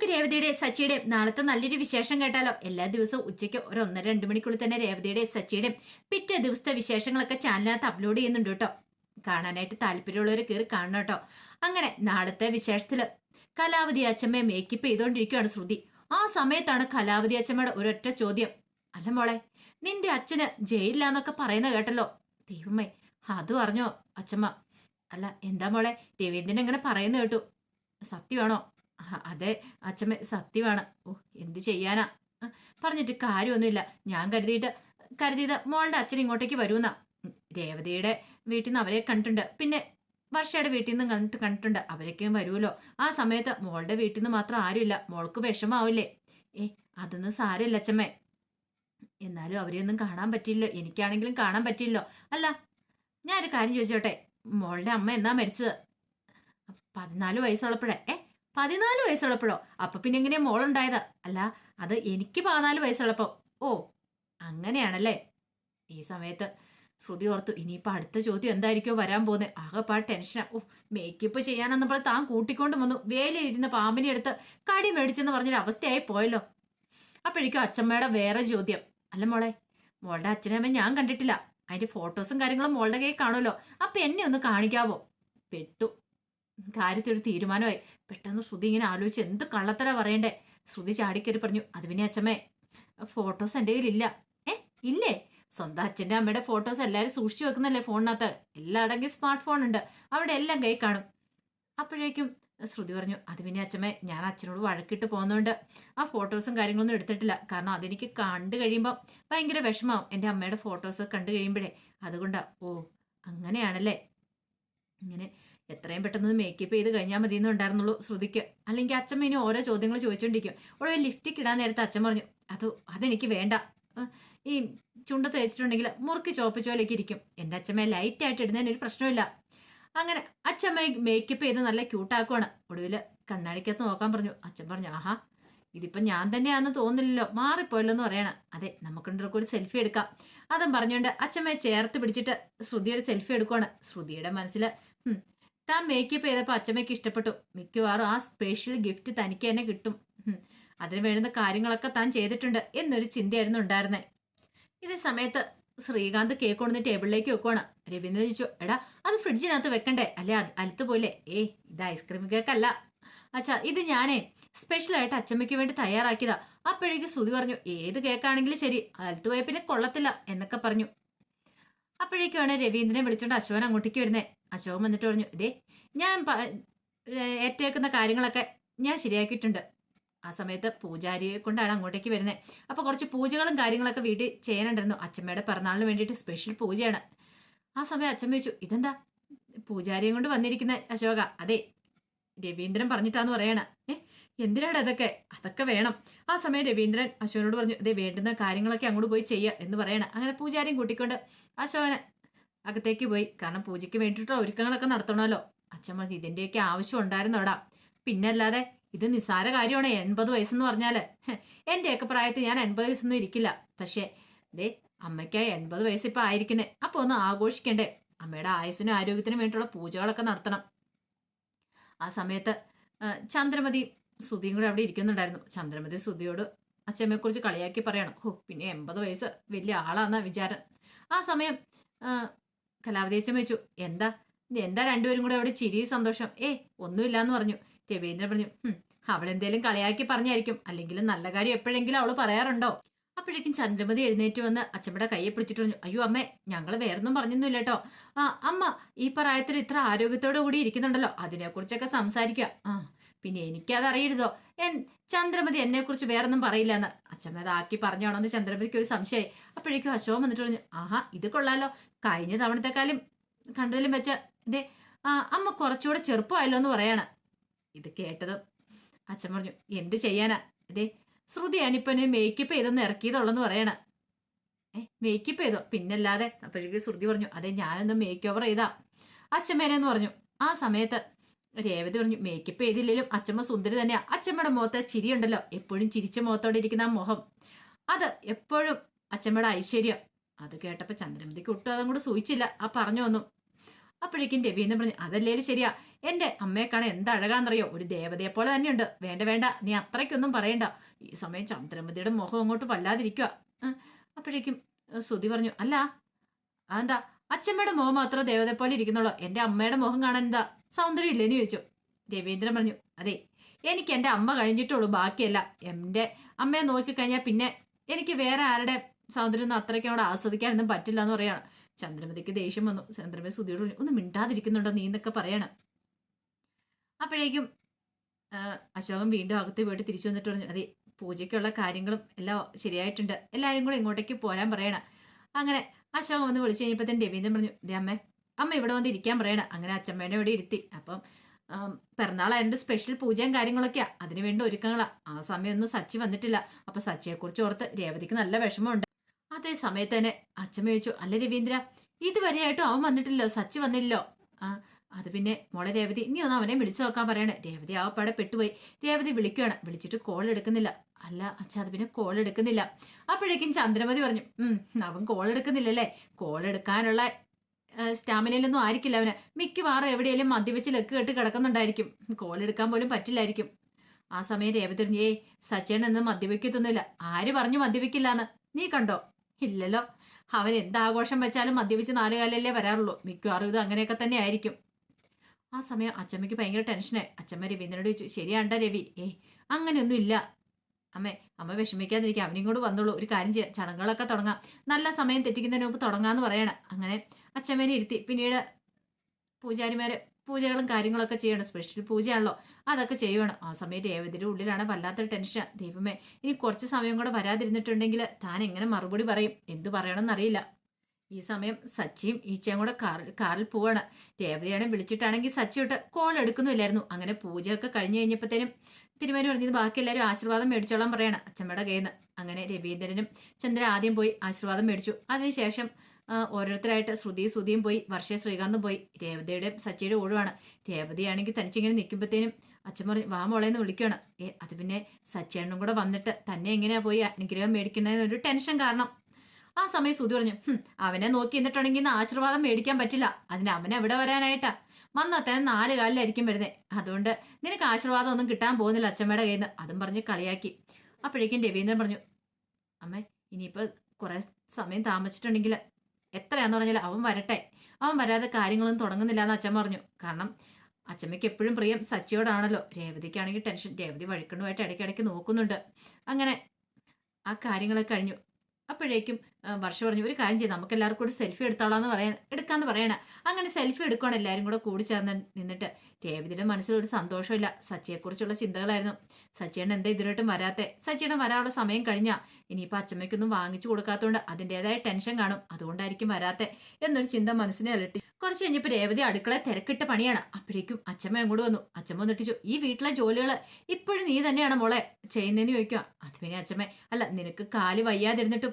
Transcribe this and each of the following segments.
നമുക്ക് രേവതിയുടെ സച്ചിയുടെ നാളത്തെ നല്ലൊരു വിശേഷം കേട്ടാലോ? എല്ലാ ദിവസവും ഉച്ചയ്ക്ക് ഒരു ഒന്നര രണ്ട് മണിക്കുള്ളിൽ തന്നെ രേവതിയുടെ സച്ചിയുടെ പിറ്റേ ദിവസത്തെ വിശേഷങ്ങളൊക്കെ ചാനലിനകത്ത് അപ്ലോഡ് ചെയ്യുന്നുണ്ട് കേട്ടോ. കാണാനായിട്ട് താല്പര്യമുള്ളവർ കയറി കാണണം കേട്ടോ. അങ്ങനെ നാളത്തെ വിശേഷത്തിൽ കലാവതി അച്ഛമ്മയെ മേക്കപ്പ് ചെയ്തുകൊണ്ടിരിക്കുകയാണ് ശ്രുതി. ആ സമയത്താണ് കലാവതി അച്ഛമ്മയുടെ ഒരൊറ്റ ചോദ്യം. അല്ല മോളെ നിന്റെ അച്ഛന് ജയിലില്ലാന്നൊക്കെ പറയുന്ന കേട്ടല്ലോ? ദൈവമേ അത് പറഞ്ഞോ അച്ഛമ്മ. അല്ല എന്താ മോളെ രവീന്ദ്രൻ ഇങ്ങനെ പറയുന്ന കേട്ടു? സത്യമാണോ? അതെ അച്ഛമ്മ സത്യമാണ്. ഓ എന്ത് ചെയ്യാനാ? പറഞ്ഞിട്ട് കാര്യമൊന്നുമില്ല. ഞാൻ കരുതിയിട്ട് കരുതിയത് മോളുടെ അച്ഛൻ ഇങ്ങോട്ടേക്ക് വരുമെന്നാ. രേവതിയുടെ വീട്ടിൽ നിന്ന് അവരെ കണ്ടിട്ടുണ്ട്. പിന്നെ വർഷയുടെ വീട്ടിൽ നിന്ന് കണ്ടിട്ട് കണ്ടിട്ടുണ്ട്. അവരൊക്കെയും വരുമല്ലോ. ആ സമയത്ത് മോളുടെ വീട്ടിൽ നിന്ന് മാത്രം ആരുമില്ല. മോൾക്ക് വിഷമാവില്ലേ ഏ അതൊന്നും സാരമില്ല അച്ഛമ്മേ. എന്നാലും അവരെയൊന്നും കാണാൻ പറ്റില്ല എനിക്കാണെങ്കിലും കാണാൻ പറ്റില്ലോ അല്ല ഞാനൊരു കാര്യം ചോദിച്ചോട്ടെ? മോളുടെ അമ്മ എന്നാ മരിച്ചത്? പതിനാല് വയസ്സുള്ളപ്പോഴേ. ഏ പതിനാല് വയസ്സുള്ളപ്പോഴോ? അപ്പൊ പിന്നെ എങ്ങനെയാ മോളുണ്ടായത്? അല്ല അത് എനിക്ക് പതിനാല് വയസ്സുള്ളപ്പോ. ഓ അങ്ങനെയാണല്ലേ? ഈ സമയത്ത് ശ്രുതി ഓർത്തു ഇനിയിപ്പോ അടുത്ത ചോദ്യം എന്തായിരിക്കും വരാൻ പോകുന്നത് ആകെപ്പാ ടെൻഷനാ. ഓ മേക്കപ്പ് ചെയ്യാനെന്നപ്പോൾ താൻ കൂട്ടിക്കൊണ്ട് വന്നു. വേലയിരുന്ന പാമ്പിനെ എടുത്ത് കടി മേടിച്ചെന്ന് പറഞ്ഞൊരു അവസ്ഥയായി പോയല്ലോ. അപ്പോഴേക്കും അച്ഛമ്മയുടെ വേറെ ചോദ്യം. അല്ല മോളെ മോളുടെ അച്ഛനമ്മ ഞാൻ കണ്ടിട്ടില്ല. അതിന്റെ ഫോട്ടോസും കാര്യങ്ങളും മോളുടെ കയ്യിൽ കാണുമല്ലോ. അപ്പൊ എന്നെ ഒന്ന് കാണിക്കാവോ? പെട്ടു. കാര്യത്തിൽ ഒരു തീരുമാനമായി. പെട്ടെന്ന് ശ്രുതി ഇങ്ങനെ ആലോചിച്ച് എന്ത് കള്ളത്തര പറയണ്ടേ? ശ്രുതി ചാടിക്കറി പറഞ്ഞു അത് പിന്നെ അച്ഛമ്മേ ഫോട്ടോസ് എന്റെ കയ്യിലില്ല. ഏ ഇല്ലേ? സ്വന്തം അച്ഛന്റെ അമ്മയുടെ ഫോട്ടോസ് എല്ലാവരും സൂക്ഷിച്ചു വെക്കുന്നല്ലേ ഫോണിനകത്ത്? എല്ലായിടെങ്കിൽ സ്മാർട്ട് ഫോൺ ഉണ്ട്. അവിടെ എല്ലാം കൈ കാണും. അപ്പോഴേക്കും ശ്രുതി പറഞ്ഞു അത് പിന്നെ അച്ഛമ്മേ ഞാൻ അച്ഛനോട് വഴക്കിട്ട് പോകുന്നതുകൊണ്ട് ആ ഫോട്ടോസും കാര്യങ്ങളൊന്നും എടുത്തിട്ടില്ല. കാരണം അതെനിക്ക് കണ്ടു കഴിയുമ്പോൾ ഭയങ്കര വിഷമാവും. എന്റെ അമ്മയുടെ ഫോട്ടോസ് കണ്ടു കഴിയുമ്പോഴേ അതുകൊണ്ടാണ് ഓ അങ്ങനെയാണല്ലേ? ഇങ്ങനെ എത്രയും പെട്ടെന്ന് മേക്കപ്പ് ചെയ്ത് കഴിഞ്ഞാൽ മതി എന്നുണ്ടായിരുന്നുള്ളൂ ശ്രുതിക്ക്. അല്ലെങ്കിൽ അച്ഛമ്മ ഇനി ഓരോ ചോദ്യങ്ങൾ ചോദിച്ചുകൊണ്ടിരിക്കും ഉടനെ ലിഫ്റ്റിക്ക് ഇടാൻ നേരത്തെ അച്ഛൻ പറഞ്ഞു അത് അതെനിക്ക് വേണ്ട. ഈ ചുണ്ട തേച്ചിട്ടുണ്ടെങ്കിൽ മുറുക്കി ചോപ്പിച്ചോലേക്ക് ഇരിക്കും. എന്റെ ലൈറ്റ് ആയിട്ട് ഇടുന്നതിന് ഒരു പ്രശ്നമില്ല അങ്ങനെ അച്ഛമ്മ മേക്കപ്പ് ചെയ്ത് നല്ല ക്യൂട്ടാക്കുവാണ് ഒടുവിൽ കണ്ണാടിക്കകത്ത് നോക്കാൻ പറഞ്ഞു. അച്ഛൻ പറഞ്ഞു ആഹാ ഇതിപ്പം ഞാൻ തന്നെയാണെന്ന് തോന്നില്ലല്ലോ മാറിപ്പോയല്ലോ എന്ന് പറയണം. അതെ നമുക്കുണ്ടൊക്കെ ഒരു സെൽഫി എടുക്കാം. അതും പറഞ്ഞുകൊണ്ട് അച്ഛമ്മയെ ചേർത്ത് പിടിച്ചിട്ട് ശ്രുതിയുടെ സെൽഫി എടുക്കുവാണ്. ശ്രുതിയുടെ മനസ്സിൽ "ഹും, താൻ മേക്കപ്പ് ചെയ്തപ്പോൾ അച്ഛമ്മയ്ക്ക് ഇഷ്ടപ്പെട്ടു. മിക്കവാറും ആ സ്പെഷ്യൽ ഗിഫ്റ്റ് തനിക്ക് തന്നെ കിട്ടും. അതിന് വേണ്ട കാര്യങ്ങളൊക്കെ താൻ ചെയ്തിട്ടുണ്ട് എന്നൊരു ചിന്തയായിരുന്നു ഉണ്ടായിരുന്നേ. ഇതേ സമയത്ത് ശ്രീകാന്ത് കേക്ക് കൊണ്ടുവന്ന് ടേബിളിലേക്ക് വെക്കുവാണ്. രവീന്ദ്രൻ ചോദിച്ചു എടാ അത് ഫ്രിഡ്ജിനകത്ത് വെക്കണ്ടേ? അല്ലെ? അത് അലുത്ത് പോയില്ലേ? ഏയ് ഇത് ഐസ്ക്രീം കേക്കല്ല അച്ഛാ ഇത് ഞാനേ സ്പെഷ്യലായിട്ട് അച്ചമ്മയ്ക്ക് വേണ്ടി തയ്യാറാക്കിയതാ. അപ്പോഴേക്ക് സുതി പറഞ്ഞു ഏത് കേക്കാണെങ്കിലും ശരി അലത്ത് പോയ പിന്നെ കൊള്ളത്തില്ല എന്നൊക്കെ പറഞ്ഞു. അപ്പോഴേക്കാണ് രവീന്ദ്രനെ വിളിച്ചോണ്ട് അശോകൻ അങ്ങോട്ടേക്ക് വരുന്നത് അശോകൻ വന്നിട്ട് പറഞ്ഞു ഇതേ ഞാൻ ഏറ്റേക്കുന്ന കാര്യങ്ങളൊക്കെ ഞാൻ ശരിയാക്കിയിട്ടുണ്ട്. ആ സമയത്ത് പൂജാരിയെ കൊണ്ടാണ് അങ്ങോട്ടേക്ക് വരുന്നത് അപ്പോൾ കുറച്ച് പൂജകളും കാര്യങ്ങളൊക്കെ വീട്ടിൽ ചെയ്യാനുണ്ടായിരുന്നു. അച്ഛമ്മയുടെ പിറന്നാളിന് വേണ്ടിയിട്ട് സ്പെഷ്യൽ പൂജയാണ്. ആ സമയം അച്ഛൻ ചോദിച്ചു ഇതെന്താ? പൂജാരിയും കൊണ്ട് വന്നിരിക്കുന്ന അശോക? അതെ രവീന്ദ്രൻ പറഞ്ഞിട്ടാന്ന് പറയണ. ഏ എന്തിനാണ് അതൊക്കെ? അതൊക്കെ വേണം. ആ സമയം രവീന്ദ്രൻ അശോകനോട് പറഞ്ഞു ഇതേ വേണ്ടുന്ന കാര്യങ്ങളൊക്കെ അങ്ങോട്ട് പോയി ചെയ്യുക എന്ന് പറയണ. അങ്ങനെ പൂജാരിയും കൂട്ടിക്കൊണ്ട് അശോകന് അകത്തേക്ക് പോയി. കാരണം പൂജയ്ക്ക് വേണ്ടിയിട്ടുള്ള ഒരുക്കങ്ങളൊക്കെ നടത്തണമല്ലോ. അച്ഛൻ പറഞ്ഞു ഇതിന്റെയൊക്കെ ആവശ്യം ഉണ്ടായിരുന്നോടാ. പിന്നല്ലാതെ ഇത് നിസ്സാര കാര്യമാണ്. എൺപത് വയസ്സെന്ന് പറഞ്ഞാൽ എന്റെയൊക്കെ പ്രായത്തിൽ ഞാൻ എൺപത് വയസ്സൊന്നും ഇരിക്കില്ല. പക്ഷേ ദേ അമ്മയ്ക്കായി എൺപത് വയസ്സ് ഇപ്പം ആയിരിക്കുന്നേ. അപ്പോൾ ഒന്ന് ആഘോഷിക്കണ്ടേ. അമ്മയുടെ ആയുസ്സിനും ആരോഗ്യത്തിനും വേണ്ടിയിട്ടുള്ള പൂജകളൊക്കെ നടത്തണം. ആ സമയത്ത് ചന്ദ്രമതി സുധിയും കൂടെ അവിടെ ഇരിക്കുന്നുണ്ടായിരുന്നു. ചന്ദ്രമതി സുധിയോട് അച്ഛമ്മയെക്കുറിച്ച് കളിയാക്കി പറയണം. ഹോ പിന്നെ എൺപത് വയസ്സ് വലിയ ആളാന്ന വിചാരം. ആ സമയം കലാവതി അച്ഛൻ വെച്ചു എന്താ? എന്താ രണ്ടുപേരും കൂടെ അവിടെ ചിരി സന്തോഷം? ഏ ഒന്നുമില്ല എന്ന് പറഞ്ഞു. രവീന്ദ്രൻ പറഞ്ഞു "ഹും, അവളെന്തേലും കളിയാക്കി പറഞ്ഞായിരിക്കും. അല്ലെങ്കിൽ നല്ല കാര്യം എപ്പോഴെങ്കിലും അവൾ പറയാറുണ്ടോ? അപ്പോഴേക്കും ചന്ദ്രമതി എഴുന്നേറ്റ് വന്ന് അച്ഛമ്മയുടെ കയ്യെ പിടിച്ചിട്ട് പറഞ്ഞു അയ്യോ അമ്മേ ഞങ്ങൾ വേറൊന്നും പറഞ്ഞൊന്നുമില്ല കേട്ടോ ആ അമ്മ ഈ പ്രായത്തിൽ ഇത്ര ആരോഗ്യത്തോടു കൂടി ഇരിക്കുന്നുണ്ടല്ലോ. അതിനെക്കുറിച്ചൊക്കെ സംസാരിക്കുക ആ പിന്നെ എനിക്കത് അറിയരുതോ എൻ ചന്ദ്രമതി എന്നെക്കുറിച്ച് വേറൊന്നും പറയില്ല എന്ന് അച്ഛമ്മ അതാക്കി പറഞ്ഞോണമെന്ന് ചന്ദ്രമതിക്ക് ഒരു സംശയമായി. അപ്പോഴേക്കും അശോകം വന്നിട്ട് പറഞ്ഞു ആഹാ ഇത് കൊള്ളാലോ. കഴിഞ്ഞ തവണത്തെക്കാളും കണ്ടതിലും വെച്ച ഇതേ അമ്മ കുറച്ചുകൂടെ ചെറുപ്പമായല്ലോ എന്ന് പറയാണ്. ഇത് കേട്ടത് അച്ഛൻ പറഞ്ഞു എന്ത് ചെയ്യാനാ? ഇതേ ശ്രുതിയാണ് ഇപ്പൊ മേക്കപ്പ് ചെയ്തൊന്ന് ഇറക്കിയതുള്ളെന്ന് പറയണ. ഏ മേക്കപ്പ് ചെയ്തോ? പിന്നല്ലാതെ? അപ്പോഴേക്കും ശ്രുതി പറഞ്ഞു അതെ ഞാനൊന്ന് മേക്ക് ഓവർ ചെയ്താ. അച്ഛമ്മേനെന്ന് പറഞ്ഞു ആ സമയത്ത് രേവതി പറഞ്ഞു മേക്കപ്പ് ചെയ്തില്ലെങ്കിലും അച്ഛമ്മ സുന്ദരി തന്നെയാ. അച്ഛമ്മയുടെ മുഖത്തെ ചിരിയുണ്ടല്ലോ. എപ്പോഴും ചിരിച്ച മുഖത്തോടെ ഇരിക്കുന്ന ആ മുഖം. അത് എപ്പോഴും അച്ഛമ്മയുടെ ഐശ്വര്യം. അത് കേട്ടപ്പോൾ ചന്ദ്രമതിക്ക് ഒട്ടും അതും കൂടെ സൂചിച്ചില്ല. ആ പറഞ്ഞു വന്നു. അപ്പോഴേക്കും രവീന്ദ്രൻ പറഞ്ഞു അതല്ലേലും ശരിയാ. എന്റെ അമ്മയെ കാണാൻ എന്ത് അഴകാന്നറിയോ? ഒരു ദേവതയെ പോലെ തന്നെയുണ്ട്. വേണ്ട വേണ്ട. നീ അത്രയ്ക്കൊന്നും പറയണ്ട. ഈ സമയം ചന്ദ്രമതിയുടെ മുഖം അങ്ങോട്ട് വല്ലാതിരിക്കുക അപ്പോഴേക്കും സുതി പറഞ്ഞു അല്ല അതെന്താ? അച്ഛമ്മയുടെ മുഖം മാത്രം ദേവതയെ പോലെ ഇരിക്കുന്നുള്ളൂ. എന്റെ അമ്മയുടെ മുഖം കാണാൻ എന്താ? സൗന്ദര്യം ഇല്ലേന്ന് ചോദിച്ചു. രവീന്ദ്രൻ പറഞ്ഞു അതെ എനിക്ക് എന്റെ അമ്മ കഴിഞ്ഞിട്ടുള്ളൂ ബാക്കിയല്ല. എന്റെ അമ്മയെ നോക്കിക്കഴിഞ്ഞാൽ പിന്നെ എനിക്ക് വേറെ ആരുടെ സൗന്ദര്യം ഒന്നും അത്രയ്ക്ക് അവിടെ ആസ്വദിക്കാനൊന്നും പറ്റില്ല എന്ന് പറയാണ്. ചന്ദ്രമതിക്ക് ദേഷ്യം വന്നു. ചന്ദ്രമതി പറഞ്ഞു ഒന്ന് മിണ്ടാതിരിക്കുന്നുണ്ടോ നീ എന്നൊക്കെ പറയാണ്. അപ്പോഴേക്കും അശോകൻ വീണ്ടും അകത്ത് പോയിട്ട് തിരിച്ചു വന്നിട്ട് പറഞ്ഞു അതെ പൂജയ്ക്കുള്ള കാര്യങ്ങളും എല്ലാം ശരിയായിട്ടുണ്ട്. എല്ലാവരും കൂടെ ഇങ്ങോട്ടേക്ക് പോരാൻ പറയണം. അങ്ങനെ അശോകം വന്ന് വിളിച്ചു കഴിഞ്ഞപ്പോൾ തന്നെ രവീന്ദ്രൻ പറഞ്ഞു ദേ അമ്മേ അമ്മ ഇവിടെ വന്ന് ഇരിക്കാൻ പറയണം. അങ്ങനെ അച്ഛമ്മേനെ ഇവിടെ ഇരുത്തി. അപ്പം പിറന്നാൾ പിറന്നാളായതുകൊണ്ട് സ്പെഷ്യൽ പൂജയും കാര്യങ്ങളൊക്കെയാ. അതിന് വേണ്ടി ഒരുക്കങ്ങളാ. ആ സമയമൊന്നും സച്ചി വന്നിട്ടില്ല. അപ്പം സച്ചിയെക്കുറിച്ച് ഓർത്ത് രേവതിക്ക് നല്ല വിഷമമുണ്ട്. അതേ സമയത്ത് തന്നെ അച്ഛമ്മ ചോദിച്ചു അല്ല രവീന്ദ്ര ഇതുവരെയായിട്ടും അവൻ വന്നിട്ടില്ലല്ലോ? സച്ചി വന്നില്ലല്ലോ? ആ അത് പിന്നെ മോളെ രേവതി നീ ഒന്ന് അവനെ വിളിച്ചു നോക്കാൻ പറയണേ. രേവതി ആ പടെ പെട്ടുപോയി. രേവതി വിളിക്കുകയാണ് വിളിച്ചിട്ട് കോൾ എടുക്കുന്നില്ല. അല്ല അച്ഛാ അത് പിന്നെ കോൾ എടുക്കുന്നില്ല. അപ്പോഴേക്കും ചന്ദ്രമതി പറഞ്ഞു അവൻ കോൾ എടുക്കുന്നില്ലല്ലേ? കോൾ എടുക്കാനുള്ള സ്റ്റാമിനയിലൊന്നും ആയിരിക്കില്ല അവന്. മിക്കവാറും എവിടെയെങ്കിലും മദ്യവെച്ച് ലക്ക് കെട്ട് കിടക്കുന്നുണ്ടായിരിക്കും. കോൾ എടുക്കാൻ പോലും പറ്റില്ലായിരിക്കും. ആ സമയം രേവതിരിഞ്ഞേ സച്ചേൺ എന്ന് മദ്യപിക്കത്തൊന്നുമില്ല ആര് പറഞ്ഞു മദ്യവെക്കില്ലാന്ന് നീ കണ്ടോ? ഇല്ലല്ലോ. അവൻ എന്താഘോഷം വെച്ചാലും മദ്യപിച്ച് നാല് കാലല്ലേ വരാറുള്ളൂ. മിക്കവാറും ഇത് അങ്ങനെയൊക്കെ തന്നെ ആയിരിക്കും. ആ സമയം അച്ചമ്മയ്ക്ക് ഭയങ്കര ടെൻഷനായി അച്ചമ്മ രവീന്ദ്രനോട് ചോദിച്ചു ശരിയാണ്ട രവി? ഏയ് അങ്ങനെയൊന്നും ഇല്ല അമ്മേ അമ്മ വിഷമിക്കാതിരിക്കുക അവനും കൂടെ വന്നോളൂ. ഒരു കാര്യം ചെയ്യാം. ചടങ്ങുകളൊക്കെ തുടങ്ങാം. നല്ല സമയം തെറ്റിക്കുന്നതിന് മുമ്പ് തുടങ്ങാന്ന് പറയണം. അങ്ങനെ അച്ചമ്മേനെ ഇരുത്തി. പിന്നീട് പൂജാരിമാര് പൂജകളും കാര്യങ്ങളൊക്കെ ചെയ്യണം. സ്പെഷ്യൽ പൂജയാണല്ലോ. അതൊക്കെ ചെയ്യണം ആ സമയം രേവതിയുടെ ഉള്ളിലാണ് വല്ലാത്തൊരു ടെൻഷൻ ദൈവമേ ഇനി കുറച്ച് സമയം കൂടെ വരാതിരുന്നിട്ടുണ്ടെങ്കിൽ താൻ എങ്ങനെ മറുപടി പറയും? എന്ത് പറയണമെന്നറിയില്ല ഈ സമയം സച്ചിയും ഈച്ചയും കൂടെ കാറിൽ കാറിൽ പോവാണ്. രേവതിയാണെ വിളിച്ചിട്ടാണെങ്കിൽ സച്ചിയോട്ട് കോൾ എടുക്കുന്നില്ലായിരുന്നു അങ്ങനെ പൂജയൊക്കെ കഴിഞ്ഞ് കഴിഞ്ഞപ്പോഴത്തേനും തിരുമേനി പറഞ്ഞത് ബാക്കി എല്ലാവരും ആശീർവാദം മേടിച്ചോളാൻ പറയണം അച്ഛമ്മയുടെ കയ്യിൽ നിന്ന് അങ്ങനെ രവീന്ദ്രനും ചന്ദ്ര ആദ്യം പോയി ആശീർവാദം മേടിച്ചു. അതിനുശേഷം ഓരോരുത്തരായിട്ട് ശ്രുതി ശ്രുതിയും പോയി വർഷ ശ്രീകാന്തും പോയി. രേവതിയുടെ സച്ചിയുടെ ഓടുവാണ് രേവതിയാണെങ്കിൽ തനിച്ചിങ്ങനെ നിൽക്കുമ്പോഴത്തേനും അച്ഛൻ പറഞ്ഞു വാ മോളെ എന്ന് വിളിക്കുകയാണ് ഏ അത് പിന്നെ സച്ചേണ്ണും കൂടെ വന്നിട്ട് തന്നെ എങ്ങനെയാ പോയി അനുഗ്രഹം ഒരു ടെൻഷൻ കാരണം. ആ സമയം സുധി പറഞ്ഞു അവനെ നോക്കി നിന്നിട്ടുണ്ടെങ്കിൽ ഇന്ന് ആശീർവാദം മേടിക്കാൻ പറ്റില്ല. അതിന് അവനെ എവിടെ വരാനായിട്ടാ? വന്നത്തെ നാല് കാലിലായിരിക്കും വരുന്നത്. അതുകൊണ്ട് നിനക്ക് ആശീർവാദം ഒന്നും കിട്ടാൻ പോകുന്നില്ല അച്ഛമ്മയുടെ കയ്യിൽ നിന്ന് അതും പറഞ്ഞ് കളിയാക്കി. അപ്പോഴേക്കും രവീന്ദ്രൻ പറഞ്ഞു അമ്മേ ഇനിയിപ്പോൾ കുറേ സമയം താമസിച്ചിട്ടുണ്ടെങ്കിൽ എത്രയാന്ന് പറഞ്ഞാൽ അവൻ വരട്ടെ. അവൻ വരാതെ കാര്യങ്ങളൊന്നും തുടങ്ങുന്നില്ല എന്ന് അച്ഛൻ പറഞ്ഞു. കാരണം അച്ഛമ്മയ്ക്ക് എപ്പോഴും പ്രിയം സച്ചിയോടാണല്ലോ. രേവതിക്കാണെങ്കിൽ ടെൻഷൻ. രേവതി വഴിക്കണ്ണുമായിട്ട് ഇടയ്ക്കിടയ്ക്ക് നോക്കുന്നുണ്ട്. അങ്ങനെ ആ കാര്യങ്ങളൊക്കെ കഴിഞ്ഞു. അപ്പോഴേക്കും വർഷ പറഞ്ഞു ഒരു കാര്യം ചെയ്ത് നമുക്ക് എല്ലാവർക്കും കൂടി സെൽഫി എടുത്തോളാന്ന് പറയാൻ എടുക്കാന്ന് പറയണ. അങ്ങനെ സെൽഫി എടുക്കുകയാണ് എല്ലാവരും കൂടെ കൂടി ചേർന്ന് നിന്നിട്ട്. രേവതിയുടെ മനസ്സിൽ ഒരു സന്തോഷമില്ല. സച്ചിയെക്കുറിച്ചുള്ള ചിന്തകളായിരുന്നു. സച്ചിയണ്ണൻ എന്താ ഇതിലോട്ടും വരാത്തെ? സച്ചിയണ്ണൻ വരാനുള്ള സമയം കഴിഞ്ഞാൽ ഇനിയിപ്പോൾ അച്ഛമ്മയ്ക്കൊന്നും വാങ്ങിച്ചു കൊടുക്കാത്തതുകൊണ്ട് അതിന്റെതായ ടെൻഷൻ കാണും. അതുകൊണ്ടായിരിക്കും വരാത്തെ എന്നൊരു ചിന്ത മനസ്സിനെ അലട്ടി. കുറച്ച് കഴിഞ്ഞപ്പോൾ രേവതി അടുക്കള തിരക്കിട്ട പണിയാണ്. അപ്പോഴേക്കും അച്ഛമ്മ അങ്ങോട്ട് വന്നു. അച്ഛമ്മ നെട്ടിച്ചു ഈ വീട്ടിലെ ജോലികൾ ഇപ്പോഴും നീ തന്നെയാണ് മോളെ? ചെയ്യുന്നതെന്ന് ചോദിക്കുക അത് പിന്നെ അച്ഛമ്മ അല്ല നിനക്ക് കാൽ വയ്യാതിരുന്നിട്ടും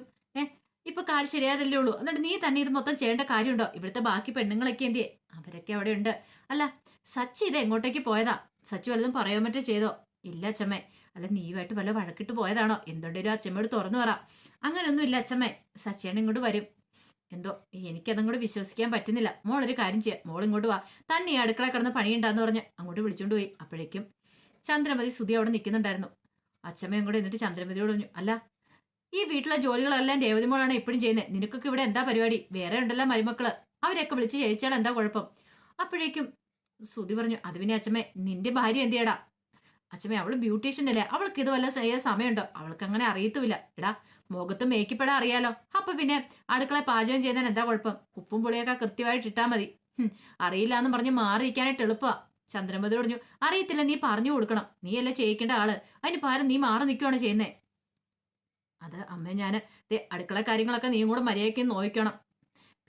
ഇപ്പൊ കാൽ ശരിയാതല്ലേ ഉള്ളൂ. എന്നിട്ട് നീ തന്നെ ഇത് മൊത്തം ചെയ്യേണ്ട കാര്യമുണ്ടോ? ഇവിടുത്തെ ബാക്കി പെണ്ണുങ്ങളൊക്കെ എന്തിയെ? അവരൊക്കെ അവിടെ ഉണ്ട്. അല്ല സച്ചി ഇത് എങ്ങോട്ടേക്ക് പോയതാ? സച്ചി വല്ലതും പറയാൻ പറ്റേ ചെയ്തോ? ഇല്ല അച്ഛമ്മേ. അല്ല നീയുമായിട്ട് വല്ല വഴക്കിട്ട് പോയതാണോ? എന്തുകൊണ്ടൊരു അച്ഛമ്മയോട് തുറന്നു പറ. അങ്ങനെയൊന്നും ഇല്ല അച്ഛമ്മേ. സച്ചിയാണ് ഇങ്ങോട്ട് വരും. എന്തോ എനിക്കതും വിശ്വസിക്കാൻ പറ്റുന്നില്ല. മോളൊരു കാര്യം ചെയ്യാം. മോൾ ഇങ്ങോട്ട് വാ. തന്നെ ഈ അടുക്കള കിടന്ന് പണിയുണ്ടാന്ന് പറഞ്ഞ് അങ്ങോട്ട് വിളിച്ചോണ്ട് പോയി. അപ്പോഴേക്കും ചന്ദ്രമതി സുധി അവിടെ നിൽക്കുന്നുണ്ടായിരുന്നു അച്ഛമ്മയും കൂടെ എന്നിട്ട് ചന്ദ്രമതിയോട് പറഞ്ഞു അല്ല ഈ വീട്ടിലെ ജോലികളെല്ലാം രേവതിമോളാണ് എപ്പോഴും ചെയ്യുന്നത് നിനക്കൊക്കെ ഇവിടെ എന്താ പരിപാടി? വേറെ ഉണ്ടല്ലോ മരുമക്കൾ. അവരെയൊക്കെ വിളിച്ച് ജയിച്ചാൽ എന്താ കുഴപ്പം? അപ്പോഴേക്കും സുധി പറഞ്ഞു അത് പിന്നെ അച്ഛമ്മേ നിന്റെ ഭാര്യ എന്ത് ചെയ്യടാ അച്ഛമ്മേ അവൾ ബ്യൂട്ടീഷ്യൻ അല്ലേ? അവൾക്ക് ഇത് വല്ല ചെയ്യാൻ സമയമുണ്ടോ? അവൾക്ക് അങ്ങനെ അറിയത്തുമില്ല. എടാ മുഖത്ത് മേക്കിപ്പെടാൻ അറിയാലോ. അപ്പൊ പിന്നെ അടുക്കള പാചകം ചെയ്യുന്നതിന് എന്താ കുഴപ്പം? ഉപ്പും പുളിയൊക്കെ കൃത്യമായിട്ട് ഇട്ടാ മതി. അറിയില്ല എന്ന് പറഞ്ഞ് മാറിയിരിക്കാനായിട്ട് എളുപ്പമാ ചന്ദ്രമതി പറഞ്ഞു അറിയത്തില്ല നീ പറഞ്ഞു കൊടുക്കണം. നീ അല്ലേ ചെയ്യിക്കേണ്ട ആൾ. അതിന് പാരം നീ മാറി നിൽക്കുവാണ് ചെയ്യുന്നേ. അത് അമ്മ ഞാൻ ദേ അടുക്കള കാര്യങ്ങളൊക്കെ നീയും കൂടെ മര്യാദയ്ക്ക് നോക്കണം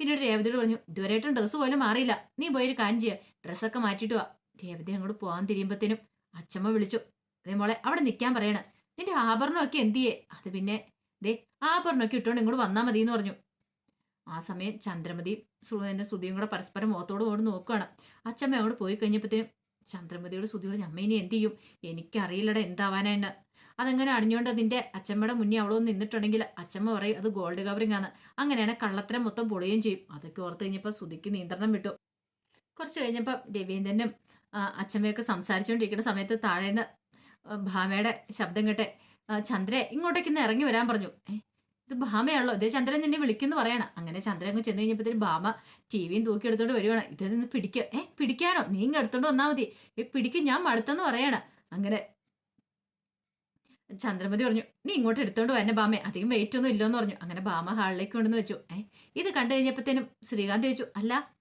പിന്നീട് രേവതിയോട് പറഞ്ഞു ഇതുവരെയായിട്ടും ഡ്രസ്സ് പോലും മാറിയില്ല. നീ പോയി ഒരു കാര്യം ചെയ്യുക ഡ്രസ്സൊക്കെ മാറ്റിയിട്ട് വാ. രേവതി അങ്ങോട്ട് പോകാൻ തിരിയുമ്പത്തേനും അച്ഛമ്മ വിളിച്ചു അതേ മോളെ അവിടെ നിൽക്കാൻ പറയണ. നിന്റെ ആഭരണമൊക്കെ എന്ത് ചെയ്യേ? അത് പിന്നെ ദേ ആഭരണമൊക്കെ ഇട്ടുകൊണ്ട് ഇങ്ങോട്ട് വന്നാൽ മതി എന്ന് പറഞ്ഞു. ആ സമയം ചന്ദ്രമതി എന്റെ സുധിയും കൂടെ പരസ്പരം മുഖത്തോട് കൊണ്ട് നോക്കുകയാണ് അച്ഛമ്മ അങ്ങോട്ട് പോയി കഴിഞ്ഞപ്പോഴത്തേനും ചന്ദ്രമതിയോട് സുധിയോട് അമ്മ ഇനി എന്ത് ചെയ്യും? എനിക്കറിയില്ലടാ എന്താവാനായിട്ട് അതെങ്ങനെ അണിഞ്ഞുകൊണ്ട് അതിന്റെ അച്ഛമ്മയുടെ മുന്നേ അവളൊന്ന് നിന്നിട്ടുണ്ടെങ്കിൽ അച്ഛമ്മ പറയും അത് ഗോൾഡ് കവറിംഗ് ആണ്. അങ്ങനെയാണ് കള്ളത്തരം മൊത്തം പൊളിയുകയും ചെയ്യും. അതൊക്കെ ഓർത്ത് കഴിഞ്ഞപ്പോൾ ശ്രുതിക്ക് നിയന്ത്രണം വിട്ടു. കുറച്ച് കഴിഞ്ഞപ്പോൾ രവീന്ദ്രനും അച്ഛമ്മയൊക്കെ സംസാരിച്ചുകൊണ്ടിരിക്കുന്ന സമയത്ത് താഴെ നിന്ന് ഭാമയുടെ ശബ്ദം കേട്ടെ ചന്ദ്രയെ ചന്ദ്രേ ഇങ്ങോട്ടേക്ക് ഇന്ന് ഇറങ്ങി വരാൻ പറഞ്ഞു. ഇത് ഭാമയാണല്ലോ. ഇതേ ചന്ദ്രൻ നിന്നെ വിളിക്കുന്നു പറയണം. അങ്ങനെ ചന്ദ്രൻ അങ്ങ് ചെന്ന് കഴിഞ്ഞപ്പോൾ ഭാമ ടി വിയും തൂക്കി എടുത്തോണ്ട് വരുവാണ് ഇത് നിന്ന് പിടിക്കുക ഏ പിടിക്കാനോ? നീ ഇങ്ങ് എടുത്തോണ്ട് വന്നാൽ മതി. ഏ പിടിക്കും ഞാൻ മടുത്തെന്ന് പറയണം. അങ്ങനെ ചന്ദ്രമതി പറഞ്ഞു നീ ഇങ്ങോട്ട് എടുത്തോണ്ട് വന്നെ ബാമേ അധികം വെയിറ്റ് ഒന്നും ഇല്ലെന്ന് പറഞ്ഞു. അങ്ങനെ ബാമ ഹാളിലേക്ക് കൊണ്ടുവന്ന് വെച്ചു. ഏ ഇത് കണ്ടു കഴിഞ്ഞപ്പോഴത്തേനും ശ്രീകാന്ത് ചോദിച്ചു അല്ല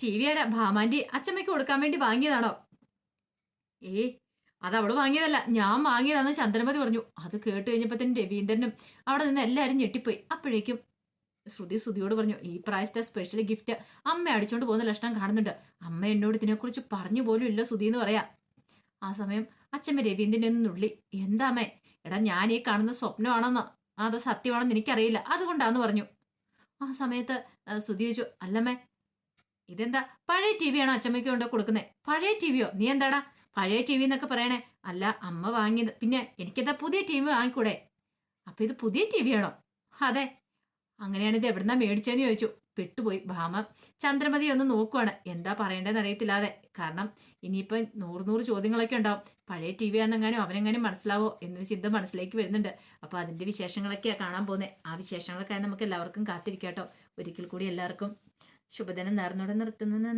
ടി വി ആരാ? ഭാമാന്റെ അച്ഛമ്മയ്ക്ക് കൊടുക്കാൻ വേണ്ടി വാങ്ങിയതാണോ? ഏ അത് അവൾ വാങ്ങിയതല്ല ഞാൻ വാങ്ങിയതാണെന്ന് ചന്ദ്രമതി പറഞ്ഞു. അത് കേട്ട് കഴിഞ്ഞപ്പോഴത്തേനും രവീന്ദ്രനും അവിടെ നിന്ന് എല്ലാവരും ഞെട്ടിപ്പോയി. അപ്പോഴേക്കും ശ്രുതി ശ്രുതിയോട് പറഞ്ഞു ഈ പ്രായത്തെ സ്പെഷ്യൽ ഗിഫ്റ്റ് അമ്മ അടിച്ചോണ്ട് പോകുന്ന ലക്ഷണം കാണുന്നുണ്ട്. അമ്മ എന്നോട് ഇതിനെക്കുറിച്ച് പറഞ്ഞു പോലും ഇല്ല ശ്രുതി എന്ന് പറയാ. ആ സമയം അച്ഛമ്മ രവീന്ദ്രനെ ഒന്ന് നുള്ളി എന്താ അമ്മേ എടാ ഞാൻ ഈ കാണുന്ന സ്വപ്നമാണെന്നോ? അത് സത്യമാണെന്ന് എനിക്കറിയില്ല. അതുകൊണ്ടാന്ന് പറഞ്ഞു. ആ സമയത്ത് സ്തുതി ചോദിച്ചു അല്ലമ്മേ ഇതെന്താ? പഴയ ടി വിയാണോ അച്ഛമ്മയ്ക്ക് കൊണ്ട് കൊടുക്കുന്നത് പഴയ ടി വിയോ? നീ എന്താടാ? പഴയ ടി വി എന്നൊക്കെ പറയണേ. അല്ല അമ്മ വാങ്ങിയത്. പിന്നെ എനിക്കെന്താ പുതിയ ടി വി വാങ്ങിക്കൂടെ? അപ്പൊ ഇത് പുതിയ ടി വിയാണോ അതെ. അങ്ങനെയാണ് ഇത് എവിടുന്നാ മേടിച്ചതെന്ന് ചോദിച്ചു. പെട്ടുപോയി. ഭാമ ചന്ദ്രമതി ഒന്ന് നോക്കുവാണ്. എന്താ പറയേണ്ടതെന്ന് അറിയത്തില്ലാതെ. കാരണം ഇനിയിപ്പം നൂറ് നൂറ് ചോദ്യങ്ങളൊക്കെ ഉണ്ടാവും. പഴയ ടി വി ആണെന്നെങ്ങാനും അവനെങ്ങാനും മനസ്സിലാവോ എന്നൊരു ചിന്ത മനസ്സിലേക്ക് വരുന്നുണ്ട്. അപ്പൊ അതിന്റെ വിശേഷങ്ങളൊക്കെയാണ് കാണാൻ പോകുന്നത് ആ വിശേഷങ്ങളൊക്കെ നമുക്ക് എല്ലാവർക്കും കാത്തിരിക്കാട്ടോ. ഒരിക്കൽ കൂടി എല്ലാവർക്കും ശുഭദിനം നേർന്നോടെ നിർത്തുന്നത്